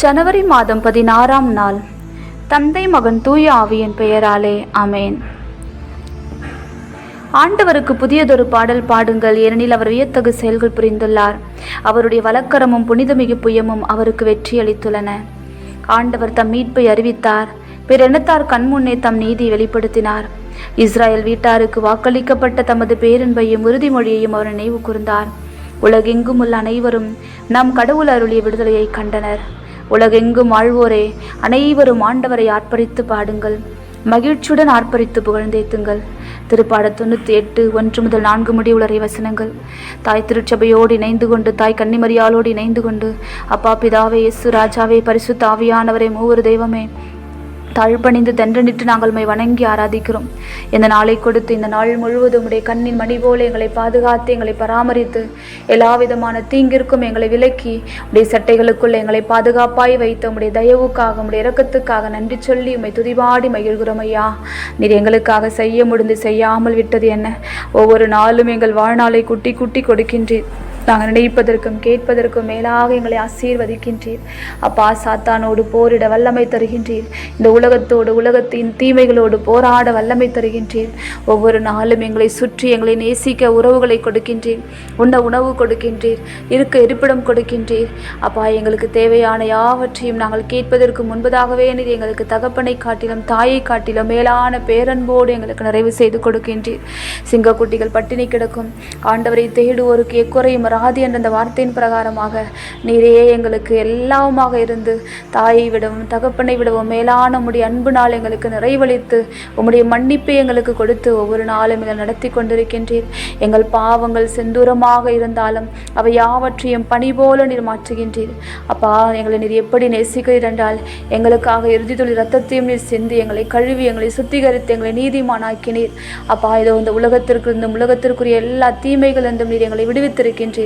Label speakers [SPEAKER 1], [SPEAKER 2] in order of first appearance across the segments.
[SPEAKER 1] ஜனவரி மாதம் பதினாறாம் நாள். தந்தை மகன் தூய ஆவியின் பெயராலே அமேன் ஆண்டவருக்கு புதியதொரு பாடல் பாடுங்கள். ஏனெனில் அவர் வியத்தகு செயல்கள் புரிந்துள்ளார். அவருடைய வழக்கரமும் புனிதமிகு புயமும் அவருக்கு வெற்றியளித்துள்ளன ஆண்டவர் தம் மீட்பை அறிவித்தார். பிற இனத்தார் கண்முன்னே தம் நீதி வெளிப்படுத்தினார். இஸ்ரேல் வீட்டாருக்கு வாக்களிக்கப்பட்ட தமது பேரன்பையும் உறுதிமொழியையும் அவர் நினைவு கூர்ந்தார். உலகெங்கும் உள்ள அனைவரும் நம் கடவுள் அருளிய விடுதலையை கண்டனர். உலகெங்கும் வாழ்வோரே அனைவரும் ஆண்டவரை ஆர்ப்பரித்து பாடுங்கள். மகிழ்ச்சியுடன் ஆர்ப்பரித்து புகழ்ந்தேத்துங்கள். திருப்பாட தொண்ணூற்றி எட்டு ஒன்று முதல் நான்கு முடிவுளரை வசனங்கள். தாய் திருச்சபையோடு இணைந்து கொண்டு தாய் கன்னிமரியாளோடு இணைந்து கொண்டு அப்பா பிதாவே இயேசு ராஜாவே பரிசு தாவியானவரே மூவர் தெய்வமே தாழ்பணிந்து தண்டனிட்டு நாங்கள் உண்மை வணங்கி ஆராதிக்கிறோம். இந்த நாளை கொடுத்து இந்த நாள் முழுவதும் உடைய கண்ணின் மணி போல எங்களை பாதுகாத்து எங்களை பராமரித்து எல்லா விதமான தீங்கிற்கும் எங்களை விலக்கி உடைய சட்டைகளுக்குள் எங்களை பாதுகாப்பாய் வைத்து உடைய தயவுக்காக உடைய இரக்கத்துக்காக நன்றி சொல்லி உம்மை துதிபாடி மகிழ்கிறோம் ஐயா. நீர் எங்களுக்காக செய்ய முடிந்து செய்யாமல் விட்டது என்ன? ஒவ்வொரு நாளும் எங்கள் வாழ்நாளை குட்டி குட்டி கொடுக்கின்றீர். நாங்கள் நினைப்பதற்கும் கேட்பதற்கும் மேலாக எங்களை ஆசீர்வதிக்கின்றீர். அப்பா சாத்தானோடு போரிட வல்லமை தருகின்றீர். இந்த உலகத்தோடு உலகத்தின் தீமைகளோடு போராட வல்லமை தருகின்றீர். ஒவ்வொரு நாளும் எங்களை சுற்றி எங்களை நேசிக்க உறவுகளை கொடுக்கின்றீர். உண்ண உணவு கொடுக்கின்றீர். இருக்க இருப்பிடம் கொடுக்கின்றீர். அப்பா எங்களுக்கு தேவையான யாவற்றையும் நாங்கள் கேட்பதற்கு முன்பதாகவே நீர் எங்களுக்கு தகப்பனை காட்டிலும் தாயை காட்டிலும் மேலான பேரன்போடு எங்களுக்கு நிறைவு செய்து கொடுக்கின்றீர். சிங்கக்குட்டிகள் பட்டினி கிடக்கும். ஆண்டவரை தேடுவோருக்கு எக்குறையும் வராது என்ற அந்த வார்த்தையின் பிரகாரமாக நீரே எங்களுக்கு எல்லாமாக இருந்து தாயை விடவும் தகப்பனை விடவும் மேலான உடைய அன்பு நாள் எங்களுக்கு நிறைவளித்து உம்முடைய மன்னிப்பை எங்களுக்கு கொடுத்து ஒவ்வொரு நாளும் எங்களை நடத்தி கொண்டிருக்கின்றீர். எங்கள் பாவங்கள் செந்தூரமாக இருந்தாலும் அவை யாவற்றையும் பனி போல நீர் மாற்றுகின்றீர். அப்பா எங்களை நீர் எப்படி நேசிக்கிறீர் என்றால் எங்களுக்காக இறுதி தொழில் ரத்தத்தையும் நீர் சிந்தி எங்களை கழுவி எங்களை சுத்திகரித்து எங்களை நீதிமானாக்கினீர். அப்பா இதோ இந்த உலகத்திற்கு இருந்தும் உலகத்திற்குரிய எல்லா தீமைகளிலிருந்தும் நீர் எங்களை விடுவித்திருக்கின்றீர்.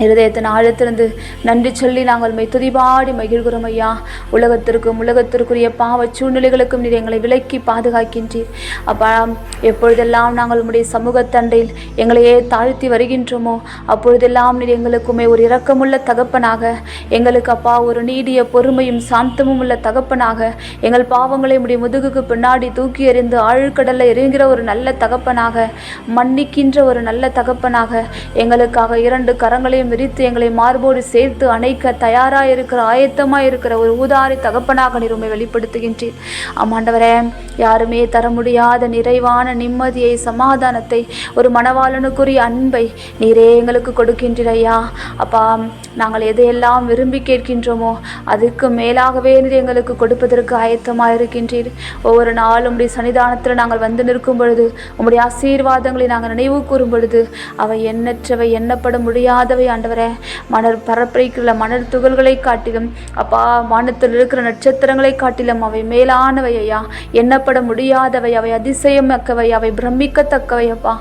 [SPEAKER 1] இருதயத்தின் ஆழத்திலிருந்து நன்றி சொல்லி நாங்கள் மை துதிபாடி மகிழ்கிறோம் ஐயா. உலகத்திற்கும் உலகத்திற்குரிய பாவ சூழ்நிலைகளுக்கும் நீர் எங்களை விலக்கி பாதுகாக்கின்றீர். அப்பா எப்பொழுதெல்லாம் நாங்கள் உம்முடைய சமூகத்தண்டையில் எங்களையே தாழ்த்தி வருகின்றோமோ அப்பொழுதெல்லாம் நீர் எங்களுக்குமே ஒரு இரக்கமுள்ள தகப்பனாக எங்களுக்கு அப்பா ஒரு நீடிய பொறுமையும் சாந்தமும் உள்ள தகப்பனாக எங்கள் பாவங்களை உடைய முதுகுக்கு பின்னாடி தூக்கி எறிந்து ஆழ்கடலில் எறிகிற ஒரு நல்ல தகப்பனாக மன்னிக்கின்ற ஒரு நல்ல தகப்பனாக எங்களுக்காக இரண்டு கரங்களையும் விரித்து எங்களை மார்போடு சேர்த்து அணைக்க தயாராக இருக்கிற ஆயத்தமாக இருக்கிற ஒரு ஊதாரி தகப்பனாக நீர் வெளிப்படுத்துகின்றீர். ஆமாண்டவரே யாருமே தர முடியாத நிறைவான நிம்மதியை சமாதானத்தை ஒரு மனவாளனுக்குரிய அன்பை நீரே எங்களுக்கு கொடுக்கின்றீர் ஐயா. அப்பா நாங்கள் எதையெல்லாம் விரும்பி கேட்கின்றோமோ அதுக்கு மேலாகவே நீர் எங்களுக்கு கொடுப்பதற்கு ஆயத்தமாக இருக்கின்றீர் ஒவ்வொரு நாளும் உம்முடைய சன்னிதானத்தில் நாங்கள் வந்து நிற்கும் பொழுது உம்முடைய ஆசீர்வாதங்களை நாங்கள் நினைவு கூறும் பொழுது அவை எண்ணற்றவை எண்ணப்பட முடியாதவை ஆண்டவரே மணர் பரப்பைக்குள்ள மணல் துகள்களை காட்டிலும் அப்பா வானத்தில் இருக்கிற நட்சத்திரங்களை காட்டிலும் அவை மேலானவை ஐயா. எண்ணப்பட முடியாதவை அவை அதிசயமக்கவை அவை பிரமிக்கத்தக்கவை அப்பா.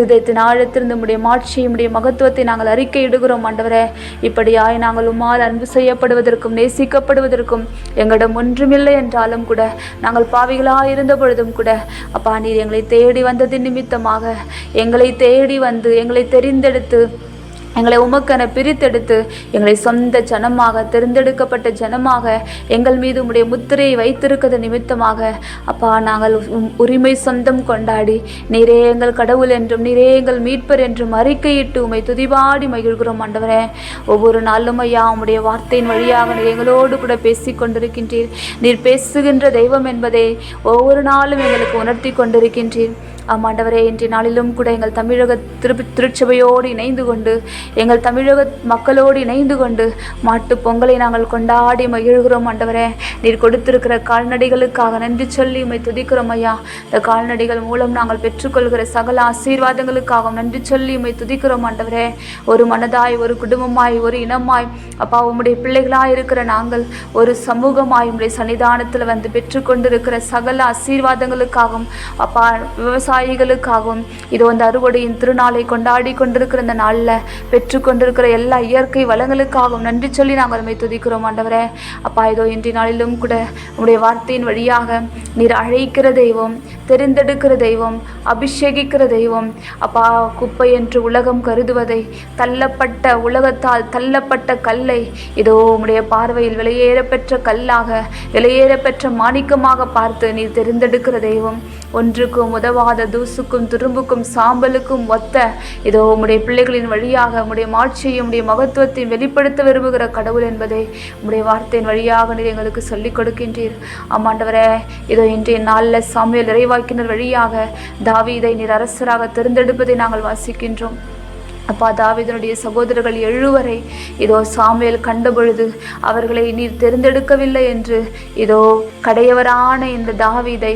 [SPEAKER 1] இதயத்தின் ஆழத்திலிருந்து உடைய மாட்சியை உடைய மகத்துவத்தை நாங்கள் அறிக்கையிடுகிறோம் ஆண்டவரே. இப்படியாய் நாங்கள் உம்மால் அன்பு செய்யப்படுவதற்கும் நேசிக்கப்படுவதற்கும் எங்களிடம் ஒன்றுமில்லை என்றாலும் கூட நாங்கள் பாவிகளாக இருந்த பொழுதும் கூட அப்பா நீர் எங்களை தேடி வந்தது நிமித்தமாக எங்களை தேடி வந்து எங்களை தெரிந்தெடுத்து எங்களை உமக்கென பிரித்தெடுத்து எங்களை சொந்த ஜனமாக தேர்ந்தெடுக்கப்பட்ட ஜனமாக எங்கள் மீது உம்முடைய முத்திரையை வைத்திருக்கிறது நிமித்தமாக. அப்பா நாங்கள் உரிமை சொந்தம் கொண்டாடி நீரே எங்கள் கடவுள் என்றும் நீரே எங்கள் மீட்பர் என்றும் அறிக்கையிட்டு உமை துதிபாடி மகிழ்கிறோம் ஆண்டவரே. ஒவ்வொரு நாளும் ஐயா உம்முடைய வார்த்தையின் வழியாக நீர் எங்களோடு கூட பேசிக் கொண்டிருக்கின்றீர். நீர் பேசுகின்ற தெய்வம் என்பதை ஒவ்வொரு நாளும் எங்களுக்கு உணர்த்தி கொண்டிருக்கின்றீர். ஆமாண்டவரே இன்றைய நாளிலும் கூட எங்கள் தமிழக திரு திருச்சபையோடு இணைந்து கொண்டு எங்கள் தமிழக மக்களோடு இணைந்து கொண்டு மாட்டுப் பொங்கலை நாங்கள் கொண்டாடி மகிழ்கிறோம் ஆண்டவரே. நீர் கொடுத்திருக்கிற கால்நடைகளுக்காக நன்றி சொல்லி உம்மை துதிக்கிறோம் ஐயா. இந்த கால்நடைகள் மூலம் நாங்கள் பெற்றுக்கொள்கிற சகல ஆசீர்வாதங்களுக்காக நன்றி சொல்லி உம்மை துதிக்கிறோம் ஆண்டவரே. ஒரு மனதாய் ஒரு குடும்பமாய் ஒரு இனமாய் அப்பா உம்முடைய பிள்ளைகளாக இருக்கிற நாங்கள் ஒரு சமூகமாய் உம்முடைய சன்னிதானத்தில் வந்து பெற்றுக்கொண்டிருக்கிற சகல ஆசீர்வாதங்களுக்காகவும் அப்பா விவசாய விவசாயிகளுக்காகவும் இது வந்து அறுவடையின் திருநாளை கொண்டாடி கொண்டிருக்கிற இந்த நாளில் பெற்றுக்கொண்டிருக்கிற எல்லா இயற்கை வளங்களுக்காகவும் நன்றி சொல்லி நாங்கள் நம்மை துதிக்கிறோம் ஆண்டவரே. அப்பா இதோ இன்றைய நாளிலும் கூட உங்களுடைய வார்த்தையின் வழியாக நீர் அழைக்கிற தெய்வம் தெரிந்தெடுக்கிற தெய்வம் அபிஷேகிக்கிற தெய்வம் அப்பா குப்பை என்று உலகம் கருதுவதை தள்ளப்பட்ட உலகத்தால் தள்ளப்பட்ட கல்லை இதோ உம்முடைய பார்வையில் விலையேற பெற்ற கல்லாக விலையேற பெற்ற மாணிக்கமாக பார்த்து நீர் தெரிந்தெடுக்கிற தெய்வம் ஒன்றுக்கும் உதவாத தூசுக்கும் துரும்புக்கும் சாம்பலுக்கும் ஒத்த இதோ உம்முடைய பிள்ளைகளின் வழியாக உம்முடைய மாட்சியையும் உம்முடைய மகத்துவத்தையும் வெளிப்படுத்த விரும்புகிற கடவுள் என்பதை உம்முடைய வார்த்தையின் வழியாக நீர் எங்களுக்கு சொல்லிக் கொடுக்கின்றீர். ஆமாண்டவரே இதோ இன்றைய நாளில் சாமியல் இறைவாக்கினர் வழியாக தாவீதை நீர் அரசராக தேர்ந்தெடுப்பதை நாங்கள் வாசிக்கின்றோம். அப்பா தாவிதனுடைய சகோதரர்கள் எழுவரை இதோ சாமியல் கண்டபொழுது அவர்களை நீர் தேர்ந்தெடுக்கவில்லை என்று இதோ கடையவரான இந்த தாவிதை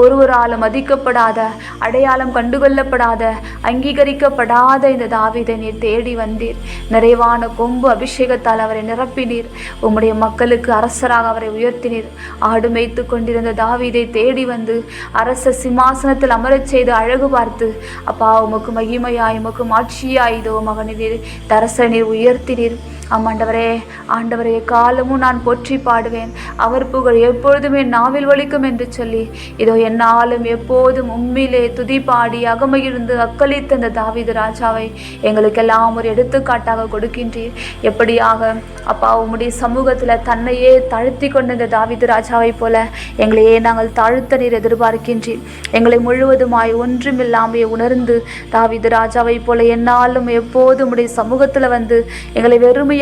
[SPEAKER 1] ஒருவராலும் மதிக்கப்படாத அடையாளம் கண்டுகொள்ளப்படாத அங்கீகரிக்கப்படாத இந்த தாவிதை நீர் தேடி வந்தீர். நிறைவான கொம்பு அபிஷேகத்தால் அவரை நிரப்பினீர். உம்முடைய மக்களுக்கு அரசராக அவரை உயர்த்தினீர். ஆடு மேய்த்து கொண்டிருந்த தாவீதை தேடி வந்து அரச சிம்மாசனத்தில் அமரச் செய்து அழகு பார்த்து அப்பா உமக்கு மகிமையாய் உமக்கு மாட்சியாய் இதோ மகனே தரச நீர் உயர்த்தினீர். ஆமாண்டவரே ஆண்டவரே காலமும் நான் போற்றி பாடுவேன். அவர் புகழ் எப்பொழுதுமே நாவில் ஒலிக்கும் என்று சொல்லி இதோ என்னாலும் எப்போதும் உம்மிலே துதி பாடி அகமையிருந்து அக்களித்த அந்த தாவீது ராஜாவை எங்களுக்கெல்லாம் ஒரு எடுத்துக்காட்டாக கொடுக்கின்றீர். எப்படியாக அப்பா உம்முடைய சமூகத்தில் தன்னையே தாழ்த்தி கொண்ட இந்த தாவிது ராஜாவை போல எங்களையே நாங்கள் தாழ்த்த நீர் எதிர்பார்க்கின்றீர். எங்களை முழுவதுமாய் ஒன்றுமில்லாமையை உணர்ந்து தாவிது ராஜாவை போல என்னாலும் எப்போதும் உடைய சமூகத்தில் வந்து எங்களை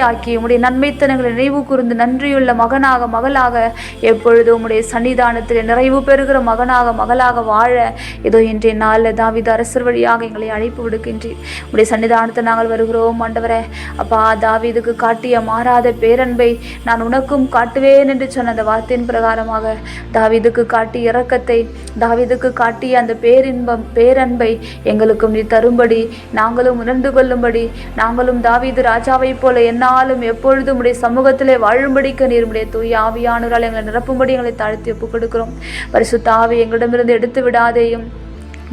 [SPEAKER 1] ஆக்கி உம்முடைய நன்மைத்தனங்களை நினைவு கூர்ந்து நன்றியுள்ள மகனாக மகளாக எப்பொழுதும் உம்முடைய சன்னிதானத்தில் நிறைவு பெறுகிற மகனாக மகளாக வாழ இதோ இன்றைய நாளில் தாவித அரசர் வழியாக எங்களை அழைப்பு விடுக்கின்றீர். உடைய சன்னிதானத்தை நாங்கள் வருகிறோம் ஆண்டவரே. அப்பா தாவிதுக்கு காட்டிய மாறாத பேரன்பை நான் உனக்கும் காட்டுவேன் என்று சொன்ன அந்த வார்த்தையின் பிரகாரமாக தாவீதுக்கு காட்டிய இரக்கத்தை தாவிதுக்கு காட்டிய அந்த பேரின்பம் பேரன்பை எங்களுக்கும் நீ தரும்படி நாங்களும் உணர்ந்து கொள்ளும்படி நாங்களும் தாவீது ராஜாவைப் போல எந்நாளும் எப்பொழுதும் உடைய சமூகத்திலே வாழும்படிக்க நீர் உடைய தூய ஆவியானவரால் எங்களை நிரப்பும்படி எங்களை தாழ்த்தி ஒப்புக் கொடுக்கிறோம் பரிசுத்த எங்களிடமிருந்து எடுத்து விடாதேயும்.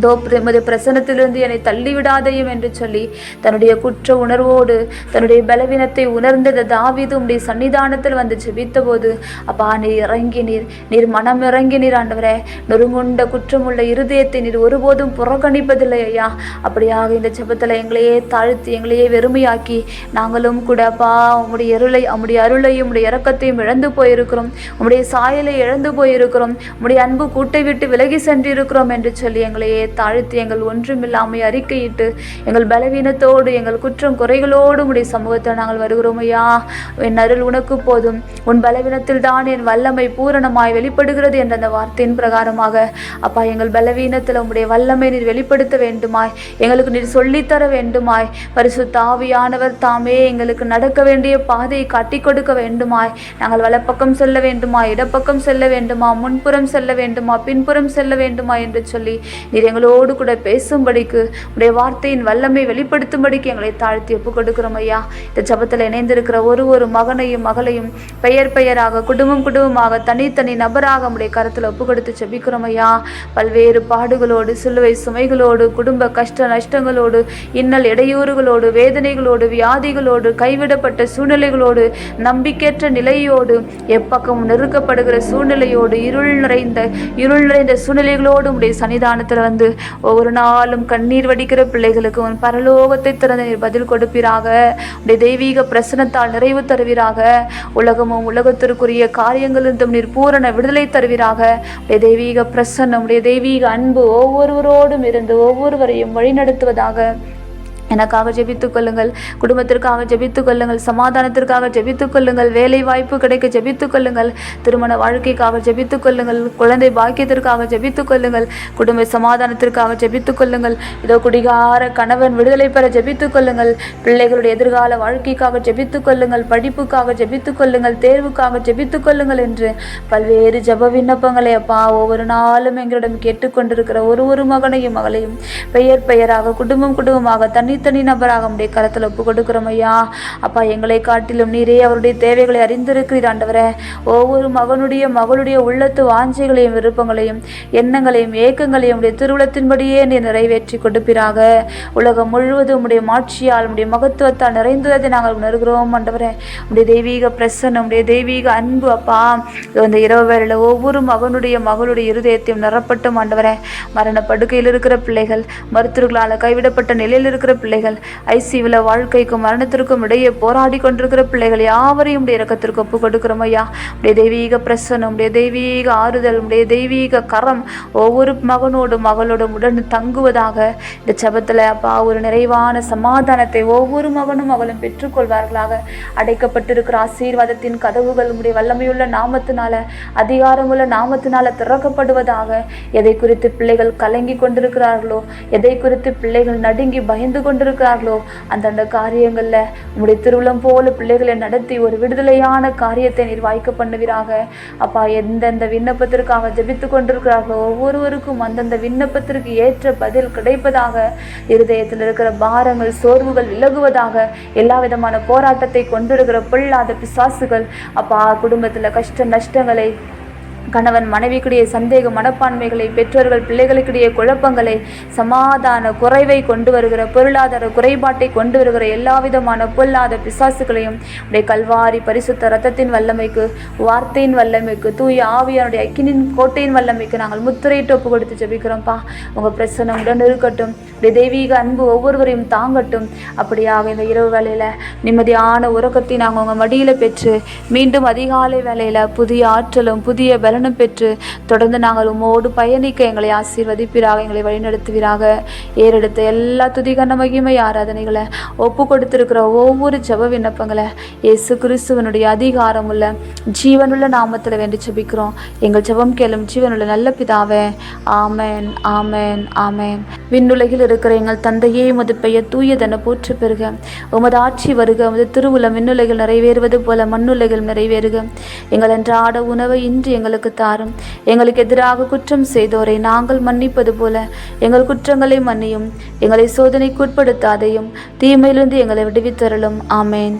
[SPEAKER 1] தோ எமது பிரசனத்திலிருந்து என்னை தள்ளிவிடாதையும் என்று சொல்லி தன்னுடைய குற்ற உணர்வோடு தன்னுடைய பலவீனத்தை உணர்ந்தது தாவீது உம்முடைய சன்னிதானத்தில் வந்து ஜெபித்தபோது அப்பா நீர் இறங்கி நீர் நீர் மனம் இறங்கினீர் ஆண்டவரே நொறுங்குண்ட குற்றமுள்ள இருதயத்தை நீர் ஒருபோதும் புறக்கணிப்பதில்லை ஐயா. அப்படியாக இந்த ஜெபத்தில் எங்களையே தாழ்த்தி எங்களையே வெறுமையாக்கி நாங்களும் கூட அப்பா உம்முடைய அருளை உம்முடைய அருளையும் உம்முடைய இறக்கத்தையும் இழந்து போயிருக்கிறோம். உம்முடைய சாயலை இழந்து போயிருக்கிறோம். உம்முடைய அன்பு கூட்டை விட்டு விலகி சென்றிருக்கிறோம் என்று சொல்லி எங்களையே தாழ்த்தி எங்கள் ஒன்றுமில்லாமை அறிக்கையிட்டு எங்கள் பலவீனத்தோடு எங்கள் குற்றம் குறைகளோடு உடைய சமூகத்தில் நாங்கள் வருகிறோம் ஐயா. என் அருள் உனக்கு போதும். உன் பலவீனத்தில் தான் என் வல்லமை பூரணமாய் வெளிப்படுகிறது என்ற அந்த வார்த்தையின் பிரகாரமாக. அப்பா எங்கள் பலவீனத்தில் உம்முடைய வல்லமை நீர் வெளிப்படுத்த வேண்டுமாய். எங்களுக்கு நீர் சொல்லித்தர வேண்டுமாய். பரிசு தாவியானவர் தாமே எங்களுக்கு நடக்க வேண்டிய பாதையை காட்டி கொடுக்க வேண்டுமாய். நாங்கள் வலப்பக்கம் செல்ல வேண்டுமா இடப்பக்கம் செல்ல வேண்டுமா முன்புறம் செல்ல வேண்டுமா பின்புறம் செல்ல வேண்டுமா என்று சொல்லி நீர் எங்களோடு கூட பேசும்படிக்கு உடைய வார்த்தையின் வல்லமை வெளிப்படுத்தும்படிக்கு எங்களை தாழ்த்தி ஒப்பு கொடுக்கிறோம் ஐயா. இந்த ஜபத்தில் இணைந்திருக்கிற ஒரு ஒரு மகனையும் மகளையும் பெயர் பெயராக குடும்பம் குடும்பமாக தனித்தனி நபராக உடைய கருத்தில் ஒப்பு கொடுத்து ஜெபிக்கிறோம் ஐயா. பல்வேறு பாடுகளோடு சிலுவை சுமைகளோடு குடும்ப கஷ்ட நஷ்டங்களோடு இன்னல் இடையூறுகளோடு வேதனைகளோடு வியாதிகளோடு கைவிடப்பட்ட சூழ்நிலைகளோடு நம்பிக்கையற்ற நிலையோடு எப்பக்கமும் நெருக்கப்படுகிற சூழ்நிலையோடு இருள் நிறைந்த இருள் நிறைந்த சூழ்நிலைகளோடு உடைய சன்னிதானத்தில் வந்து ஒவ்வொரு நாளும் கண்ணீர் வடிக்கிற பிள்ளைகளுக்கு உன் பரலோகத்தை திறந்து நீர் பதில் கொடுப்பீராக. உடைய தெய்வீக பிரசனத்தால் நிறைவு தருவீராக. உலகமும் உலகத்திற்குரிய காரியங்களிலிருந்தும் நீர் பூரண விடுதலை தருவீராக. உடைய தெய்வீக பிரசன்னம் உடைய தெய்வீக அன்பு ஒவ்வொருவரோடும் இருந்து ஒவ்வொருவரையும் வழிநடத்துவதாக. எனக்காக ஜெபித்துக் கொள்ளுங்கள் குடும்பத்திற்காக ஜெபித்துக் கொள்ளுங்கள் சமாதானத்திற்காக ஜெபித்துக் கொள்ளுங்கள் வேலை வாய்ப்பு கிடைக்க ஜெபித்துக் கொள்ளுங்கள் திருமண வாழ்க்கைக்காக ஜெபித்துக் கொள்ளுங்கள் குழந்தை பாக்கியத்திற்காக ஜெபித்துக் கொள்ளுங்கள் குடும்ப சமாதானத்திற்காக ஜெபித்துக் கொள்ளுங்கள் இதோ குடிகார கணவன் விடுதலை பெற ஜெபித்துக் கொள்ளுங்கள் பிள்ளைகளுடைய எதிர்கால வாழ்க்கைக்காக ஜெபித்துக் கொள்ளுங்கள் படிப்புக்காக ஜெபித்துக் கொள்ளுங்கள் தேர்வுக்காக ஜெபித்துக் கொள்ளுங்கள் என்று பல்வேறு ஜெப விண்ணப்பங்களை அப்பா ஒவ்வொரு நாளும் எங்களிடம் கேட்டுக்கொண்டிருக்கிற ஒரு ஒரு மகனையும் மகளையும் பெயர் பெயராக குடும்பம் குடும்பமாக தனி தனித்தனி நபராக உடைய கரத்தில் ஒப்பு கொடுக்கிறோம் ஐயா. அப்பா எங்களை காட்டிலும் நீரே அவருடைய தேவைகளை அறிந்திருக்கிறீர் ஆண்டவரே. ஒவ்வொரு மகனுடைய மகளுடைய உள்ளத்து வாஞ்சைகளையும் விருப்பங்களையும் எண்ணங்களையும் ஏக்கங்களையும் உடைய திருவுளத்தின்படியே நீர் நிறைவேற்றி கொடுப்பீராக. உலகம் முழுவதும் உடைய மாட்சியால் உடைய மகத்துவத்தால் நிறைந்துள்ளதை நாங்கள் உணர்கிறோம் ஆண்டவரே. உடைய தெய்வீக பிரசன்னம் உடைய தெய்வீக அன்பு அப்பா. இந்த இரவு வேளையில் ஒவ்வொரு மகனுடைய மகளுடைய இருதயத்தையும் நிரப்பட்டும் ஆண்டவரே. மரண படுக்கையில் இருக்கிற பிள்ளைகள் மருத்துவர்களால் கைவிடப்பட்ட நிலையில் இருக்கிற பிள்ளைகள். ஐசியூவில் வாழ்க்கைக்கும் மரணத்திற்கும் இடையே போராடி கொண்டிருக்கிற பிள்ளைகள் யாவரையும் உடைய இறக்கத்திற்கு ஒப்பு கொடுக்கிறோம் ஐயா. உடைய தெய்வீக பிரசனம் உடைய தெய்வீக ஆறுதல் உடைய தெய்வீக கரம் ஒவ்வொரு மகனோடும் மகளோடும் உடன் தங்குவதாக இந்த ஜெபத்தில் அப்பா ஒரு நிறைவான சமாதானத்தை ஒவ்வொரு மகனும் மகளும் பெற்றுக்கொள்வார்களாக. அடைக்கப்பட்டிருக்கிற ஆசீர்வாதத்தின் கதவுகள் உடைய வல்லமையுள்ள நாமத்தினால அதிகாரமுள்ள நாமத்தினால திறக்கப்படுவதாக. எதை குறித்து பிள்ளைகள் கலங்கி கொண்டிருக்கிறார்களோ எதை குறித்து பிள்ளைகள் நடுங்கி பயந்து கொண்டு கொண்டிருக்கிறார்களோ? அந்தந்த காரியங்களில் உங்களுடைய திருவிழம் போல பிள்ளைகளை நடத்தி ஒரு விடுதலையான காரியத்தை நீர் வாய்க்க பண்ணுவீராக. அப்பா எந்தெந்த விண்ணப்பத்திற்காக ஜபித்து கொண்டிருக்கிறார்களோ ஒவ்வொருவருக்கும் அந்தந்த விண்ணப்பத்திற்கு ஏற்ற பதில் கிடைப்பதாக இருதயத்தில் இருக்கிற பாரங்கள் சோர்வுகள் விலகுவதாக எல்லா விதமான போராட்டத்தை கொண்டிருக்கிற பிள்ளாத பிசாசுகள் அப்பா குடும்பத்தில் கஷ்ட நஷ்டங்களை கணவன் மனைவிக்கிடையே சந்தேக மனப்பான்மைகளை பெற்றோர்கள் பிள்ளைகளுக்கிடையே குழப்பங்களை சமாதான குறைவை கொண்டு வருகிற பொருளாதார குறைபாட்டை கொண்டு வருகிற எல்லா விதமான பொல்லாத பிசாசுகளையும் உடைய கல்வாரி பரிசுத்த ரத்தத்தின் வல்லமைக்கு வார்த்தையின் வல்லமைக்கு தூய ஆவியானுடைய அக்கினின் கோட்டையின் வல்லமைக்கு நாங்கள் முத்திரையிட்டு ஒப்பு கொடுத்து ஜபிக்கிறோம்ப்பா. உங்கள் பிரசனம் உடன் இருக்கட்டும். உடைய தெய்வீக அன்பு ஒவ்வொருவரையும் தாங்கட்டும். அப்படியாக இந்த இரவு வேலையில் நிம்மதியான உறக்கத்தை நாங்கள் உங்கள் மடியில் பெற்று மீண்டும் அதிகாலை வேலையில் புதிய ஆற்றலும் புதிய பலனும் பெற்று தொடர்ந்து நாங்கள் உமோடு பயணிக்க எங்களை ஆசீர்வதிப்பீராக எங்களை வழிநடத்துவீராக. ஏறெடுத்த எல்லா துதிகன மகிமை ஆராதனைகளை ஒப்பு கொடுத்திருக்கிற ஒவ்வொரு ஜெப விண்ணப்பங்களை இயேசு கிறிஸ்துவனுடைய அதிகாரமுள்ள ஜீவனுள்ள நாமத்தில் வேண்டி ஜெபிக்கிறோம். எங்கள் ஜெபம் கேளும் ஜீவனுள்ள நல்ல பிதாவே ஆமென் ஆமேன் ஆமேன். விண்ணுலகில் இருக்கிற எங்கள் தந்தையே உமது பெயர் தூயதென போற்று பெறுக. உமது ஆட்சி வருக உமது திருவுளம் விண்ணுலகில் நிறைவேறுவது போல மண்ணுலகில் நிறைவேறுக. எங்கள் அன்றாட உணவை இன்று எங்களுக்கு தாரும். எங்களுக்கு எதிராக குற்றம் செய்தோரை நாங்கள் மன்னிப்பது போல எங்கள் குற்றங்களை மன்னியும். எங்களை சோதனைக்கு உட்படுத்தாதையும் தீமையிலிருந்து எங்களை விடுவித்தரலும் ஆமேன்.